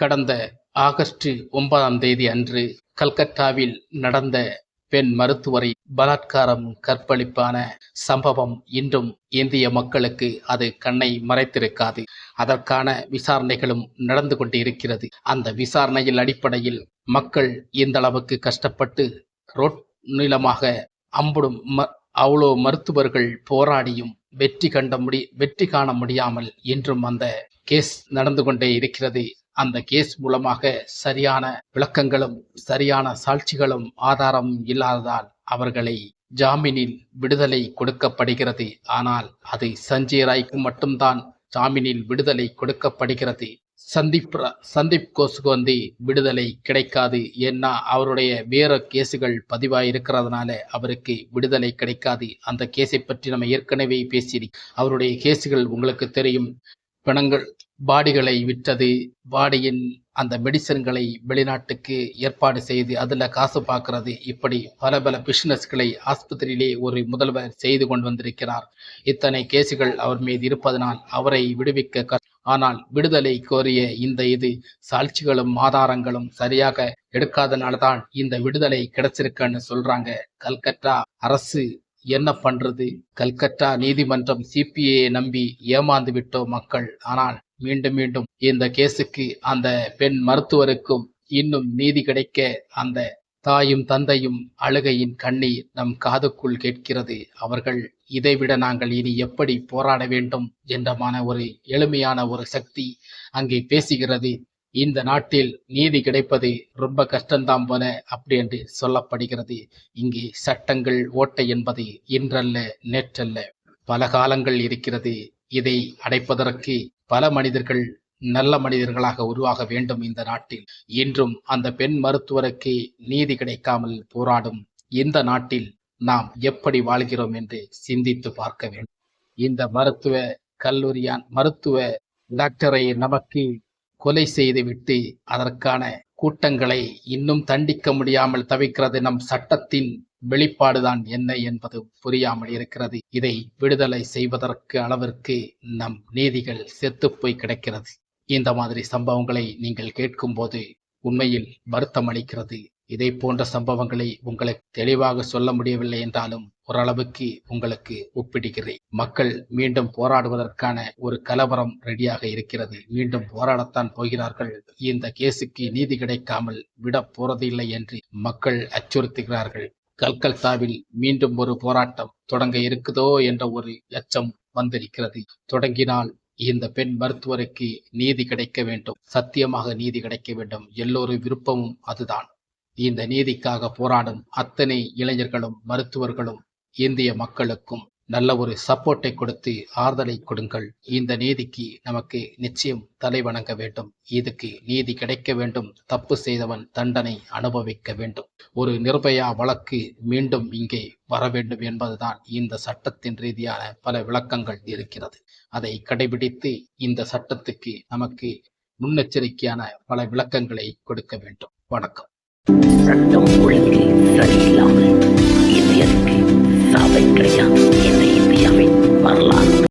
கடந்த ஆகஸ்ட் ஒன்பதாம் தேதி அன்று கல்கத்தாவில் நடந்த பெண் மருத்துவரை பலாத்காரம் கற்பழிப்பான சம்பவம் இன்றும் இந்திய மக்களுக்கு அது கண்ணை மறைத்திருக்காது. அதற்கான விசாரணைகளும் நடந்து கொண்டு இருக்கிறது அந்த விசாரணையில் அடிப்படையில் மக்கள் இந்த அளவுக்கு கஷ்டப்பட்டு ரோட் நீளமாக அம்புடும் ம- அவ்வளோ மருத்துவர்கள் போராடியும் வெற்றி கண்ட முடி வெற்றி காண முடியாமல் இன்றும் அந்த கேஸ் நடந்து கொண்டே இருக்கிறது. அந்த கேஸ் மூலமாக சரியான விளக்கங்களும் சரியான சாட்சிகளும் ஆதாரமும் இல்லாததால் அவர்களை ஜாமீனில் விடுதலை கொடுக்கப்படுகிறது. ஆனால் அது சஞ்சய் ராய்க்கு மட்டும்தான் ஜாமீனில் விடுதலை கொடுக்கப்படுகிறது. சந்தீப் சந்தீப் கோஸுக்கு வந்து விடுதலை கிடைக்காது. ஏன்னா அவருடைய வேற கேஸுகள் பதிவாக இருக்கிறதுனால அவருக்கு விடுதலை கிடைக்காது. அந்த கேஸை பற்றி நம்ம ஏற்கனவே பேசி அவருடைய கேஸுகள் உங்களுக்கு தெரியும். பிணங்கள் பாடிகளை விற்றது பாடியின் அந்த மெடிசன்களை வெளிநாட்டுக்கு ஏற்பாடு செய்து அதில் காசு பார்க்கறது இப்படி பல பல பிஸ்னஸ்களை ஆஸ்பத்திரியிலே ஒரு முதல்வர் செய்து கொண்டு வந்திருக்கிறார். இத்தனை கேசுகள் அவர் மீது இருப்பதனால் அவரை விடுவிக்க க- ஆனால் விடுதலை கோரிய இந்த இது சாட்சிகளும் ஆதாரங்களும் சரியாக எடுக்காதனால்தான் இந்த விடுதலை கிடைச்சிருக்குன்னு சொல்றாங்க. கல்கட்டா அரசு என்ன பண்றது? கல்கட்டா நீதிமன்றம் சிபிஐ நம்பி ஏமாந்து விட்டோம் மக்கள். ஆனால் மீண்டும் மீண்டும் இந்த கேஸுக்கு அந்த பெண் மருத்துவருக்கும் இன்னும் நீதி கிடைக்க அந்த தாயும் தந்தையும் அழுகையின் கண்ணீர் நம் காதுக்குள் கேட்கிறது. அவர்கள் இதைவிட நாங்கள் இனி எப்படி போராட வேண்டும்? என்றமான ஒரு எளிமையான ஒரு சக்தி அங்கே பேசுகிறது. இந்த நாட்டில் நீதி கிடைப்பது ரொம்ப கஷ்டம்தான் போல அப்படி என்று சொல்லப்படுகிறது. இங்கே சட்டங்கள் ஓட்டை என்பது இன்றல்ல நேற்றல்ல பல காலங்கள் இருக்கிறது. இதை அடைப்பதற்கு பல மனிதர்கள் நல்ல மனிதர்களாக உருவாக வேண்டும் இந்த நாட்டில். இன்றும் அந்த பெண் மருத்துவருக்கு நீதி கிடைக்காமல் போராடும் இந்த நாட்டில் நாம் எப்படி வாழ்கிறோம் என்று சிந்தித்து பார்க்க வேண்டும். இந்த மருத்துவ கல்லூரியான் மருத்துவ டாக்டரை நமக்கு கொலை செய்துவிட்டு அதற்கான கூட்டங்களை இன்னும் தண்டிக்க முடியாமல் தவிக்கிறது நம் சட்டத்தின் வெளிப்பாடுதான் என்ன என்பது புரியாமல் இருக்கிறது. இதை விடுதலை செய்வதற்கு அளவிற்கு நம் நீதிகள் செத்துப்போய் கிடக்கிறது. இந்த மாதிரி சம்பவங்களை நீங்கள் கேட்கும்போது உண்மையில் வருத்தம் அளிக்கிறது. இதை போன்ற சம்பவங்களை உங்களுக்கு தெளிவாக சொல்ல முடியவில்லை என்றாலும் ஓரளவுக்கு உங்களுக்கு ஒப்பிடுகிறேன். மக்கள் மீண்டும் போராடுவதற்கான ஒரு கலவரம் ரெடியாக இருக்கிறது. மீண்டும் போராடத்தான் போகிறார்கள். இந்த கேஸுக்கு நீதி கிடைக்காமல் விட போறதில்லை என்று மக்கள் அச்சுறுத்துகிறார்கள். கல்கத்தாவில் மீண்டும் ஒரு போராட்டம் தொடங்க இருக்குதோ என்ற ஒரு எச்சம் வந்திருக்கிறது. தொடங்கினால் இந்த பெண் மருத்துவருக்கு நீதி கிடைக்க வேண்டும். சத்தியமாக நீதி கிடைக்க வேண்டும். எல்லோரும் விருப்பமும் அதுதான். இந்த நீதிக்காக போராடும் அத்தனை இளைஞர்களும் மருத்துவர்களும் இந்திய மக்களுக்கும் நல்ல ஒரு சப்போர்ட்டை கொடுத்து ஆறுதலை கொடுங்கள். இந்த நீதிக்கு நமக்கு நிச்சயம் தலை வணங்க வேண்டும். இதுக்கு நீதி கிடைக்க வேண்டும். தப்பு செய்தவன் தண்டனை அனுபவிக்க வேண்டும். ஒரு நிர்பயா வழக்கு மீண்டும் இங்கே வர வேண்டும் என்பதுதான் இந்த சட்டத்தின் ரீதியான பல விளக்கங்கள் இருக்கிறது. அதை கடைபிடித்து இந்த சட்டத்துக்கு நமக்கு முன்னெச்சரிக்கையான பல விளக்கங்களை கொடுக்க வேண்டும். வணக்கம். சட்டம் ஒழுங்கு சரியில்லாமல் இந்தியருக்கு சாவை கிடையாது. যাবে পারলাম